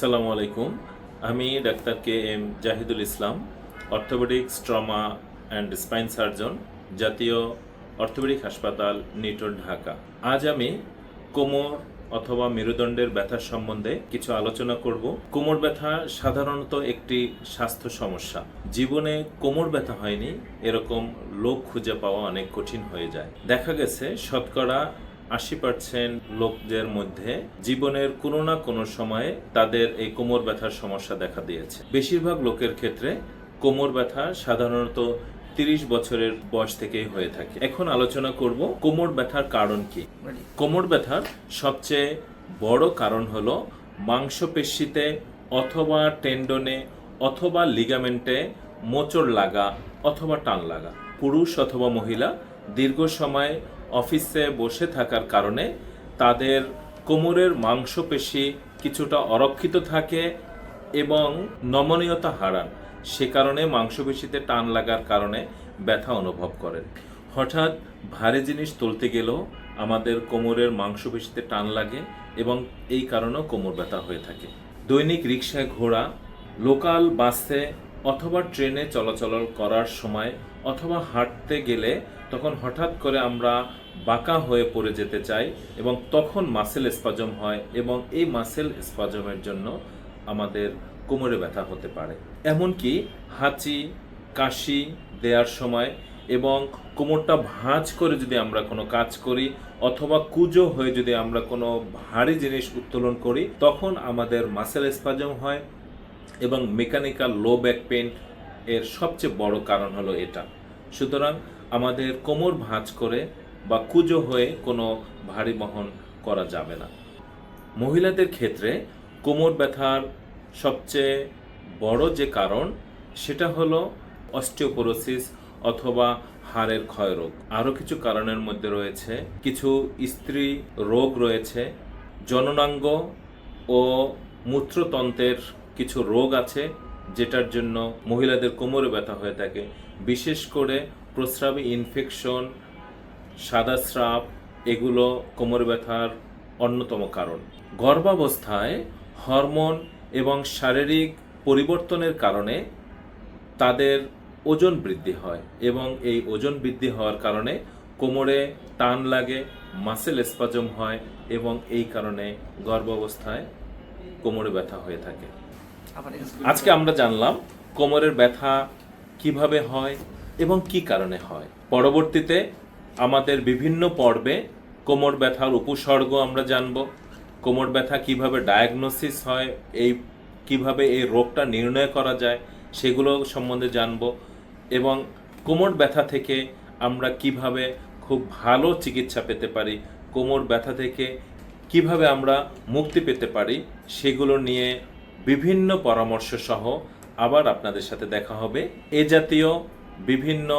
আসসালামু আলাইকুম। আমি doctor K M Jahidul Islam orthopaedics trauma and spine surgeon, জাতীয় অর্থোপেডিক হাসপাতাল, নিটোর, ঢাকা। আজ আমি কোমর অথবা মেরুদণ্ডের ব্যথার সম্বন্ধে কিছু আলোচনা করব। কোমর ব্যথা সাধারণত একটি স্বাস্থ্য সমস্যা। জীবনে কোমর ব্যথা হয়নি, এরকম লোক খুঁজে পাওয়া অনেক কঠিন হয়ে যায়। দেখা গেছে, শতকরা আশি পার্সেন্ট লোকদের মধ্যে জীবনের কোনো না কোনো সময়ে তাদের এই কোমর ব্যথার সমস্যা দেখা দিয়েছে। বেশিরভাগ লোকের ক্ষেত্রে কোমর ব্যথা সাধারণত তিরিশ বছরের বয়স থেকেই হয়ে থাকে। এখন আলোচনা করব কোমর ব্যথার কারণ কি? কোমর ব্যথার সবচেয়ে বড় কারণ হলো মাংসপেশিতে অথবা টেন্ডনে অথবা লিগামেন্টে মোচড় লাগা অথবা টান লাগা। পুরুষ অথবা মহিলা দীর্ঘ সময় অফিসে বসে থাকার কারণে তাদের কোমরের মাংসপেশি কিছুটা অরক্ষিত থাকে এবং নমনীয়তা হারান। সে কারণে মাংসপেশিতে টান লাগার কারণে ব্যথা অনুভব করেন। হঠাৎ ভারী জিনিস তুলতে গেলেও আমাদের কোমরের মাংসপেশিতে টান লাগে এবং এই কারণেও কোমর ব্যথা হয়ে থাকে। দৈনিক রিক্সায় ঘোরা, লোকাল বাসে অথবা ট্রেনে চলাচল করার সময় অথবা হাঁটতে গেলে তখন হঠাৎ করে আমরা বাঁকা হয়ে পড়ে যেতে চাই এবং তখন মাসেল স্পাজম হয় এবং এই মাসেল স্পাজমের জন্য আমাদের কোমরে ব্যথা হতে পারে। এমনকি হাঁচি, কাশি দেওয়ার সময় এবং কোমরটা ভাঁজ করে যদি আমরা কোনো কাজ করি অথবা কুজো হয়ে যদি আমরা কোনো ভারী জিনিস উত্তোলন করি তখন আমাদের মাসেল স্পাজম হয় এবং মেকানিক্যাল লো ব্যাক পেন এর সবচেয়ে বড় কারণ হলো এটা। সুতরাং আমাদের কোমর ভাঁজ করে বা কুজো হয়ে কোনো ভারী বহন করা যাবে না। মহিলাদের ক্ষেত্রে কোমর ব্যথার সবচেয়ে বড় যে কারণ, সেটা হলো অস্টিওপোরোসিস অথবা হাড়ের ক্ষয়রোগ আরও কিছু কারণের মধ্যে রয়েছে। কিছু স্ত্রী রোগ রয়েছে। জননাঙ্গ ও মূত্রতন্ত্রের কিছু রোগ আছে যেটার জন্য মহিলাদের কোমরে ব্যথা হয়ে থাকে। বিশেষ করে প্রস্রাবী ইনফেকশন সাদা স্রাব, এগুলো কোমর ব্যথার অন্যতম কারণ। গর্ভাবস্থায় হরমোন এবং শারীরিক পরিবর্তনের কারণে তাদের ওজন বৃদ্ধি হয় এবং এই ওজন বৃদ্ধি হওয়ার কারণে কোমরে টান লাগে মাসেল স্পাজম হয় এবং এই কারণে গর্ভাবস্থায় কোমরে ব্যথা হয়ে থাকে। আজকে আমরা জানলাম কোমরের ব্যথা কীভাবে হয় এবং কি কারণে হয়। পরবর্তীতে আমাদের বিভিন্ন পর্বে কোমর ব্যথার উপসর্গ আমরা জানব। কোমর ব্যথা কীভাবে ডায়াগনোসিস হয়, এই কীভাবে এই রোগটা নির্ণয় করা যায় সেগুলো সম্বন্ধে জানব এবং কোমর ব্যথা থেকে আমরা কীভাবে খুব ভালো চিকিৎসা পেতে পারি, কোমর ব্যথা থেকে কীভাবে আমরা মুক্তি পেতে পারি সেগুলো নিয়ে বিভিন্ন পরামর্শ সহ আবার আপনাদের সাথে দেখা হবে। এ জাতীয় বিভিন্ন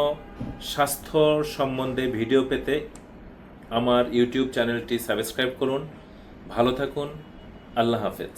স্বাস্থ্য সম্বন্ধে ভিডিও পেতে আমার ইউটিউব চ্যানেলটি সাবস্ক্রাইব করুন। ভালো থাকুন। আল্লাহ হাফেজ।